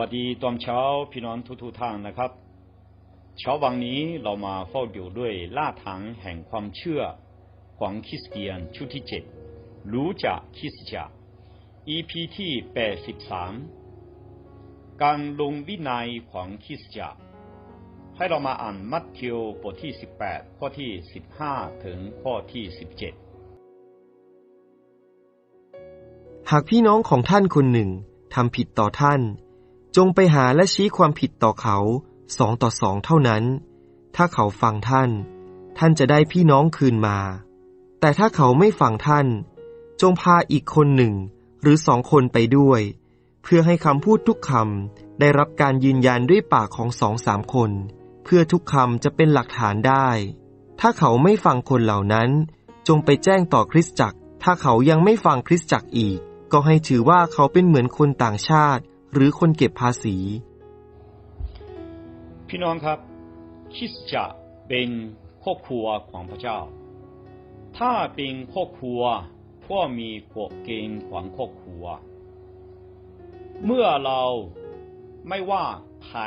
วัสดีตอนเช้าพี่น้องทุกๆท่านนะครับ เช้าวันนี้เรามาเฝ้าอยู่ด้วยล่าถังแห่งความเชื่อของคริสเตียนชุดที่เจ็ดรู้จักคริสตจักร EP ที่แปดสิบสามการลงวินัยของคริสตจักร ให้เรามาอ่านมัทธิวบทที่สิบแปดข้อที่สิบห้าถึงข้อที่สิบเจ็ดหากพี่น้องของท่านคนหนึ่งทำผิดต่อท่าน จงไปหาและชี้ความผิดต่อเขาสองต่อสองเท่านั้น ถ้าเขาฟังท่าน ท่านจะได้พี่น้องคืนมา แต่ถ้าเขาไม่ฟังท่าน จงพาอีกคนหนึ่ง หรือสองคนไปด้วย เพื่อให้คำพูดทุกคำได้รับการยืนยันด้วยปากของสองสามคน เพื่อทุกคำจะเป็นหลักฐานได้ ถ้าเขาไม่ฟังคนเหล่านั้น จงไปแจ้งต่อคริสตจักร ถ้าเขายังไม่ฟังคริสตจักรอีก ก็ให้ถือว่าเขาเป็นเหมือนคนต่างชาติ หรือคนเก็บภาษี พี่น้องครับคริสตจักรเป็นครอบครัวของพระเจ้า ถ้าเป็นครอบครัวก็มีกฎเกณฑ์ของครอบครัว เมื่อเราไม่ว่าใคร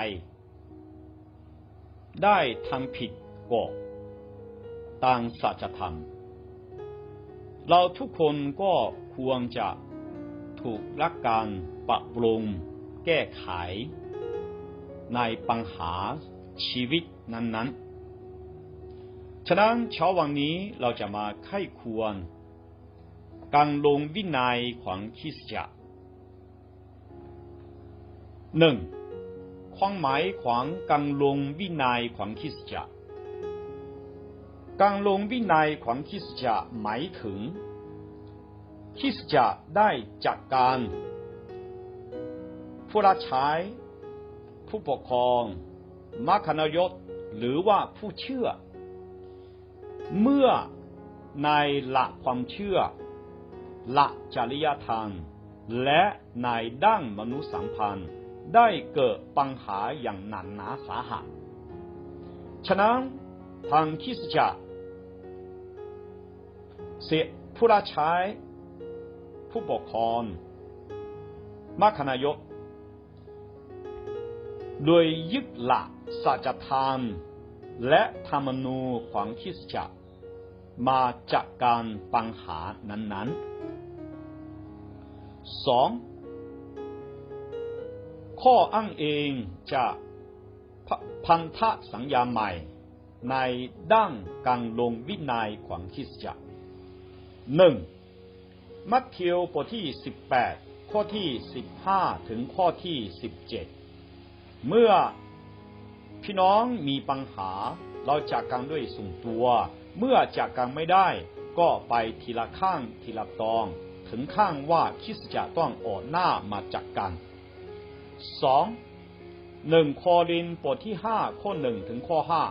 ได้ทำผิดกฎตามสัจธรรม เราทุกคนก็ควรจะถูกรักการปรับปรุง แก้ไข ในปัญหาชีวิตนั้นๆ ฉะนั้นเช้าวันนี้เราจะมาไข้ควรการลงวินัยของคริสตจักรหนึ่งความหมายของการลงวินัยของคริสตจักรการลงวินัยของคริสตจักรหมายถึงคริสตจักรได้จัดการ ผู้รับใช้ ผู้ปกครองมัคคณายกหรือว่าผู้เชื่อ เมื่อในหลักความเชื่อหลักจริยธรรมและในด้านมนุษยสัมพันธ์ได้เกิดปัญหาอย่างหนักหนาสาหัส ฉะนั้นทางคริสตจักรเสียผู้รับใช้ ผู้ปกครองมัคคณายก โดยยึดหลักสัจธรรมและธรรมนูญของคริสตจักรมาจัดการปัญหานั้นๆสองข้ออ้างเองจะพันธะสัญญาใหม่ในด้านการลงวินัยของคริสตจักรหนึ่งมัทธิวบทที่สิบแปดข้อที่สิบห้าถึงข้อที่สิบ เมื่อพี่น้องมีปัญหา เราจากกันด้วยส่วนตัว เมื่อจากกันไม่ได้ ก็ไปทีละข้างทีละตอง ถึงข้างว่าคริสตจักรต้องออกหน้ามาจากกันสองหนึ่งโครินบทที่ห้าข้อหนึ่งถึงข้อห้า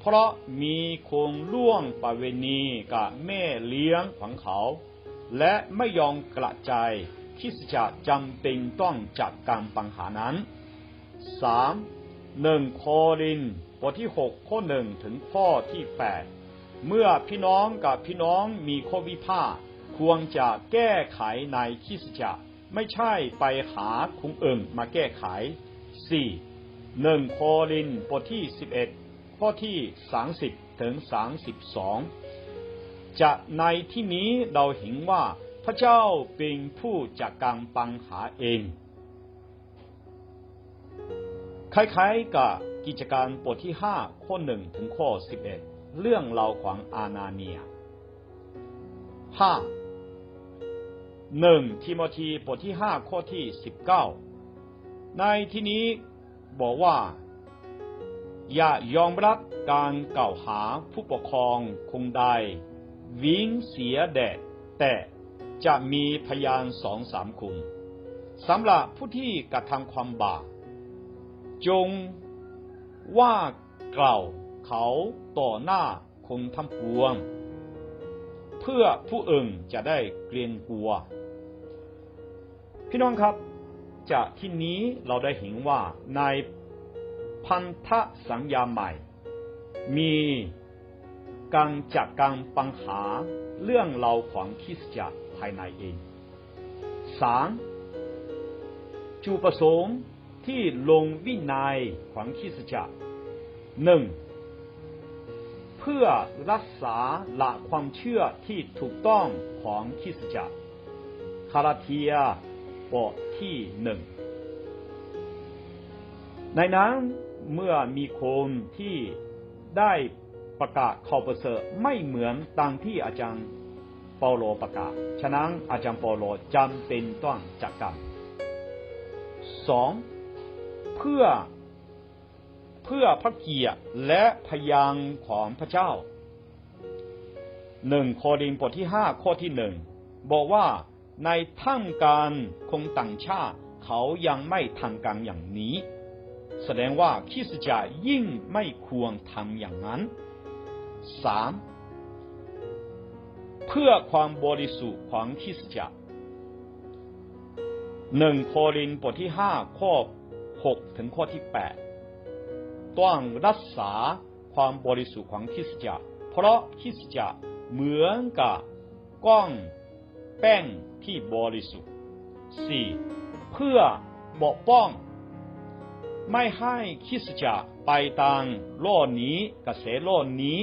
เพราะมีคนล่วงประเวณีกับแม่เลี้ยงของเขา และไม่ยอมกระจายคริสตจักรจำเป็นต้องจัดการปัญหานั้น สามหนึ่งโครินบทที่หกข้อหนึ่งถึงข้อที่แปดเมื่อพี่น้องกับพี่น้องมีข้อวิพาทควรจะแก้ไขในคิสจักรไม่ใช่ไปหาคุงเอื่นมาแก้ไขสี่หนึ่งโครินบทที่สิบเอ็ดข้อที่สามสิบถึงสามสิบสองจะในที่นี้เราเห็นว่าพระเจ้าเป็นผู้จัดการปัญหาเอง คล้ายๆกับกิจการบทที่ห้าข้อหนึ่งถึงข้อสิบเอ็ดเรื่องเราวของอานาเนียห้าหนึ่งทิโมธีบทที่ห้าข้อที่สิบเก้าในที่นี้บอกว่า อย่ายอมรับการกล่าวหาผู้ปกครองคงใด วิ่งเสียแดดแต่จะมีพยานสองสามคนสำหรับผู้ที่กระทำความบาป จงว่ากล่าวเขาต่อหน้าคนทั้งปวง เพื่อผู้อื่นจะได้เกรงกลัว พี่น้องครับ จากที่นี้เราได้เห็นว่าในพันธสัญญาใหม่ มีการจัดการปัญหาเรื่องเราของคริสตจักรภายในเองสามจุประสงค์ ที่ลงวินัยของคริสตจักรหนึ่งเพื่อรักษาหลักความเชื่อที่ถูกต้องของคริสตจักรคาราเทียบทที่หนึ่งในนั้นเมื่อมีคนที่ได้ประกาศข่าวประเสริฐไม่เหมือนตามที่อาจารย์เปาโลประกาศ ฉะนั้นอาจารย์เปาโลจำเป็นต้องจัดการสอง เพื่อเพื่อพระเกียรติและพยางของพระเจ้าหนึ่งโครินบทที่ห้าข้อที่หนึ่งบอกว่าในท่ามการคงต่างชาติเขายังไม่ทำการอย่างนี้ แสดงว่าคริสจักรยิ่งไม่ควรทำอย่างนั้นสามเพื่อความบริสุทธิ์ของคริสจักรหนึ่งโครินบทที่ห้าข้อ หกถึงข้อที่แปดต้องรักษาความบริสุทธิ์ของคริสตจักรเพราะคริสตจักรเหมือนกับก้องแป้งที่บริสุทธิ์สี่เพื่อปกป้อง ไม่ให้คริสตจักรไปตามโลกนี้กระแสโลกนี้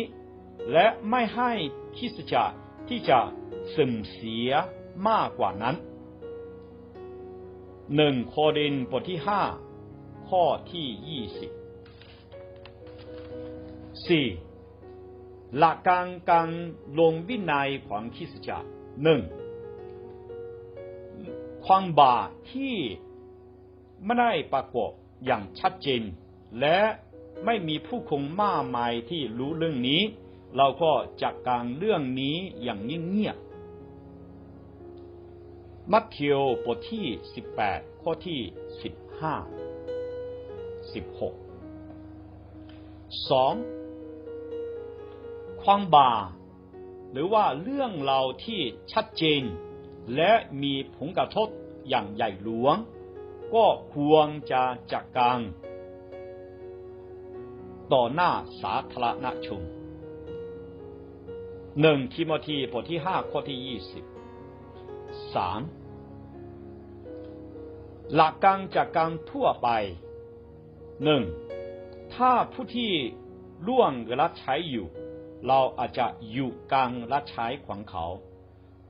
และไม่ให้คริสตจักรที่จะเสื่อมเสียมากกว่านั้นหนึ่งโครินบทที่ห้า ข้อที่ยี่สิบสี่หลักการการลงวินัยของคริสตจักรหนึ่งความบาปที่ไม่ได้ปรากฏอย่างชัดเจน และไม่มีผู้คงมากมายที่รู้เรื่องนี้ เราก็จัดการเรื่องนี้อย่างเงียบๆมัทธิวบทที่ 18 ข้อที่ 15 16 2. ความบา หรือว่าเรื่องเราที่ชัดเจน และมีผลกระทบอย่างใหญ่หลวง ก็ควรจะจัดการต่อหน้าสาธารณชนหนึ่งทิโมธีบทที่ห้าข้อที่ยี่สิบสามหลักการจากการทั่วไป หนึ่งถ้าผู้ที่ล่วงรับใช้อยู่ เราอาจจะอยู่กลางรับใช้ของเขา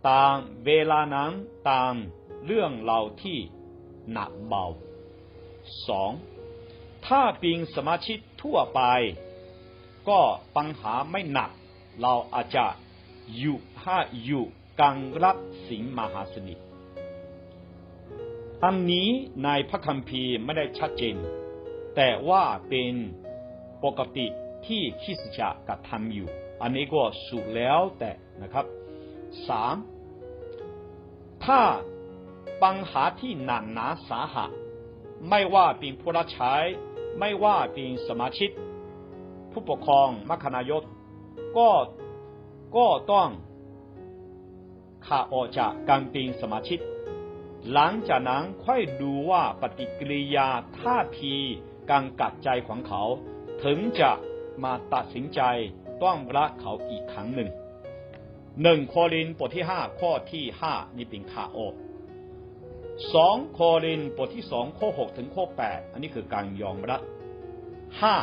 ตามเวลานั้นตามเรื่องเราที่หนักเบาสองถ้าเป็นสมาชิกทั่วไป ก็ปัญหาไม่หนัก เราอาจจะอยู่ถ้าอยู่กลางรับสิงมหาสนิทอันนี้ในพระคัมภีร์ไม่ได้ชัดเจน แต่ว่าเป็นปกติที่คริสตจักรกระทำอยู่ อันนี้ก็สุดแล้วแต่นะครับสามถ้าปัญหาที่หนักหนาสาหัสไม่ว่าเป็นผู้รับใช้ ไม่ว่าเป็นสมาชิก ผู้ปกครองมัคคณายกก็ก็ต้องขาออกจากการเป็นสมาชิก หลังจากนั้นค่อยดูว่าปฏิกิริยาท่าที การกัดใจของเขา ถึงจะมาตัดสินใจต้องรักเขาอีกครั้งหนึ่งหนึ่งโครินบทที่ห้าข้อที่ห้านี่เป็นขาออสองโครินบทที่สองข้อหกถึงข้อแปดอันนี้คือการยอมรับห้า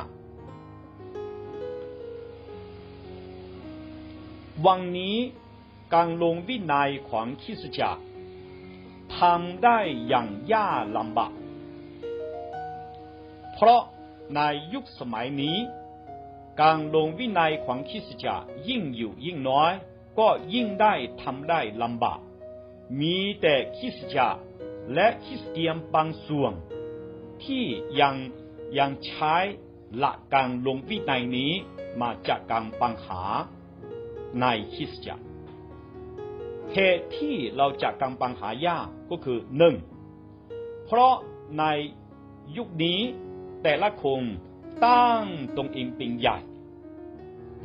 วันนี้การลงวินัยของคริสตจักรทำได้อย่างยากลำบาก ราะในยุคสมัยนี้ การลงวินัยของคริสตจักรยิ่งอยู่ยิ่งน้อย ก็ยิ่งได้ทำได้ลำบาก มีแต่คริสตจักรและคริสเตียนบางส่วน ที่ยังยังใช้หลักการลงวินัยนี้มาจากการปัญหาในคริสตจักรเหตุที่เราจะกำปังหายากก็คือหนึ่งเพราะในยุคนี้ แต่ละคนตั้งตรงเองเป็นใหญ่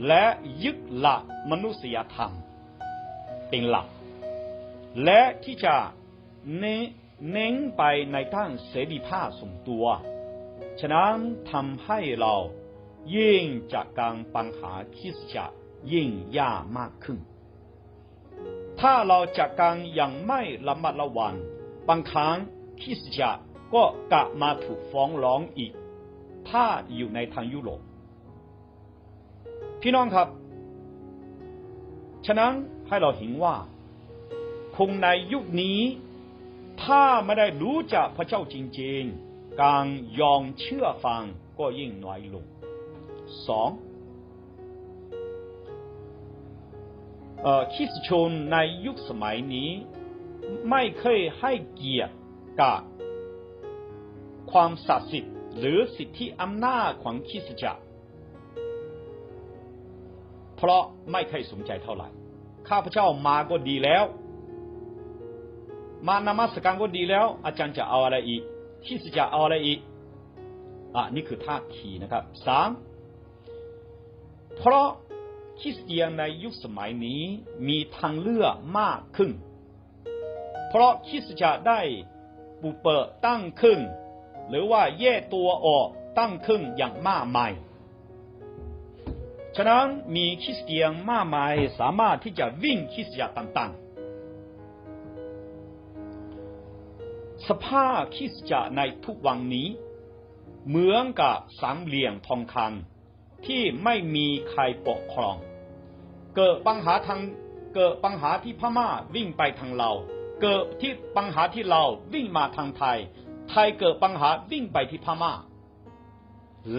และยึดหลักมนุษยธรรม เป็นหลัก และที่จะเน้นไปในด้านเสรีภาพส่วนตัว ฉะนั้นทำให้เรายิ่งจากการปัญหาคริสตจักรยิ่งยากมากขึ้น ถ้าเราจัดการย่างไม่ระมัดระวังบางครั้งคริสตจักรก็กลับมาถูกฟ้องร้องอีก ถ้าอยู่ในทางยุโรปพี่น้องครับ ฉะนั้นให้เราเห็นว่าคงในยุคนี้ ถ้าไม่ได้รู้จักพระเจ้าจริงๆ การยอมเชื่อฟังก็ยิ่งน้อยลงสองคริสชนในยุคสมัยนี้ ไม่เคยให้เกียรติกับความศักดิ์สิทธิ์ หรือสิทธิอำนาจของคิสจักรเพราะไม่เคยสนใจเท่าไหร่ ข้าพเจ้ามาก็ดีแล้ว มานมัสการก็ดีแล้ว อาจารย์จะเอาอะไรอีกคิสจักรเอาอะไรอีกอะนี่คือท่าทีนะครับสามเพราะคริสเตียนในยุคสมัยนี้มีทางเลือกมากขึ้น เพราะคริสตจักรได้ปุเปิดตั้งขึ้น หรือว่าแยกตัวออกตั้งขึ้นอย่างมากมาย ฉะนั้นมีคริสเตียนมากมายสามารถที่จะวิ่งคริสตจักรต่าง ๆ สภาพคริสตจักรในทุกวันนี้ เหมือนกับสามเหลี่ยมทองคำที่ไม่มีใครปกครอง เกิดปัญหาทางเกิดปัญหาที่พม่าวิ่งไปทางเรา เกิดที่ปัญหาที่เราวิ่งมาทางไทย ไทยเกิดปัญหาวิ่งไปที่พม่า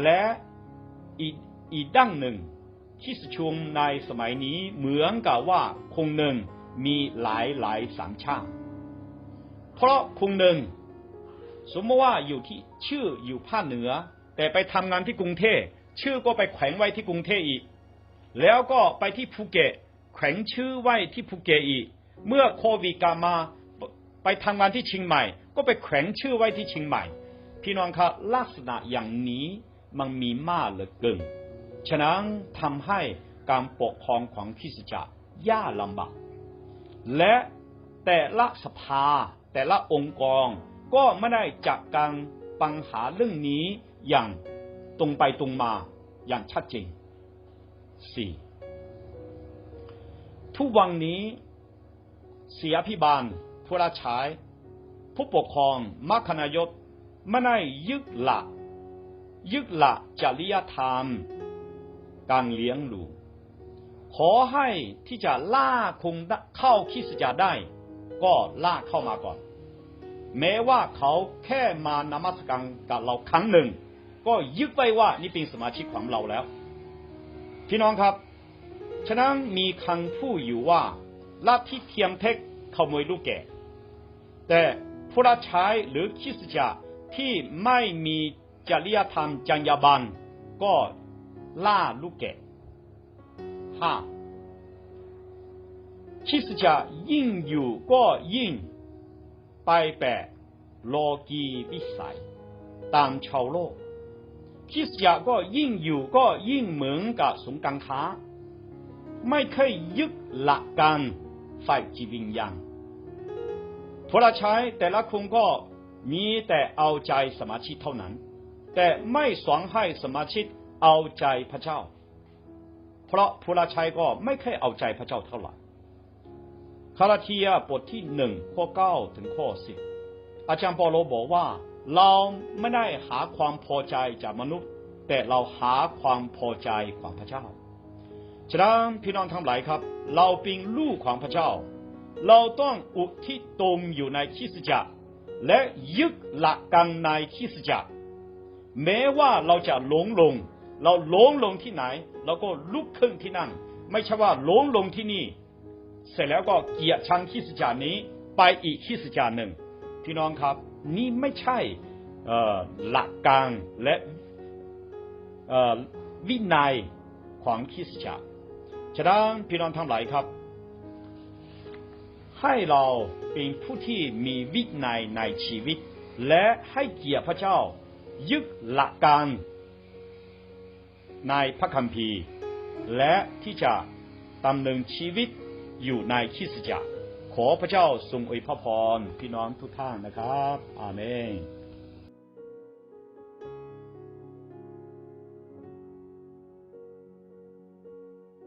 และอีกอีกด้านหนึ่งคริสตชนในสมัยนี้เหมือนกับว่าคงหนึ่งมีหลายหลายสัญชาติ เพราะคงหนึ่ง สมมติว่าอยู่ที่ชื่ออยู่ภาคเหนือ แต่ไปทำงานที่กรุงเทพชื่อก็ไปแขวนไว้ที่กรุงเทพอีก แล้วก็ไปที่ภูเก็ตแขวนชื่อไว้ที่ภูเก็ตอีก เมื่อโควิดกลับมาไปทำงานที่เชียงใหม่ ก็ไปแขวนชื่อไว้ที่เชียงใหม่ พี่น้องครับลักษณะอย่างนี้มันมีมากเหลือเกินฉะนั้นทำให้การปกครองของคริสตจักรยากลำบากและแต่ละสภา แต่ละองค์กรก็ไม่ได้จัดการปัญหาเรื่องนี้อย่างตรงไปตรงมาอย่างชัดเจนสี่ทุกวันนี้เสียพิบาลผู้รับใช้ ผู้ปกครองมัคคณายกไม่ได้ยึดหลักยึดหลักจริยธรรม การเลี้ยงลูกขอให้ที่จะล่าคงเข้าคิสจักรได้ ก็ล่าเข้ามาก่อน แม้ว่าเขาแค่มานมัสการกับเราครั้งหนึ่ง ก็ยึดไว้ว่านี่เป็นสมาชิกของเราแล้ว พี่น้องครับ ฉะนั้นมีคำพูดอยู่ว่าลัทธิเทียมเทคขโมยลูกแก่ แต่ ผู้รับใช้หรือคริสตจักรที่ไม่มีจริยธรรมจรรยาบรรณก็ล่าลูกแก่ห้าคริสตจักรยิ่งอยู่ก็ยิ่งไปแบบโลกีวิสัย ตามชาวโลกคริสตจักรก็ยิ่งอยู่ก็ยิ่งเหมือนกับสงการค้า ไม่เคยยึดหลักการฝ่ายจิตวิญญาณ ผู้รับใช้แต่ละคนก็มีแต่เอาใจสมาชิกเท่านั้น แต่ไม่สอนให้สมาชิกเอาใจพระเจ้า เพราะผู้รับใช้ก็ไม่เคยเอาใจพระเจ้าเท่าไหร่คาราเทียบทที่หนึ่งข้อเก้าถึงข้อสิบอาจารย์ปาโลบอกว่า เราไม่ได้หาความพอใจจากมนุษย์ แต่เราหาความพอใจของพระเจ้าฉะนั้นพี่น้องทั้งหลายครับ เราเป็นลูกของพระเจ้า เราต้องอุทิศตนอยู่ในคริสตจักรและยึดหลักการในคริสตจักรแม้ว่าเราจะหลงลง เราหลงลงที่ไหนเราก็ลุกขึ้นที่นั่น ไม่ใช่ว่าหลงลงที่นี่ เสร็จแล้วก็เกียรชังคริสตจักรนี้ไปอีกคริสตจักรหนึ่งพี่น้องครับ นี่ไม่ใช่หลักการและวินัยของคริสตจักรฉะนั้นพี่น้องทั้งหลายครับ ให้เราเป็นผู้ที่มีวินัยในชีวิต และให้เกียรติพระเจ้า ยึดหลักการในพระคัมภีร์ และที่จะดำเนินชีวิตอยู่ในคริสตจักรขอพระเจ้าทรงอวยพรพี่น้องทุกท่านนะครับ อาเมน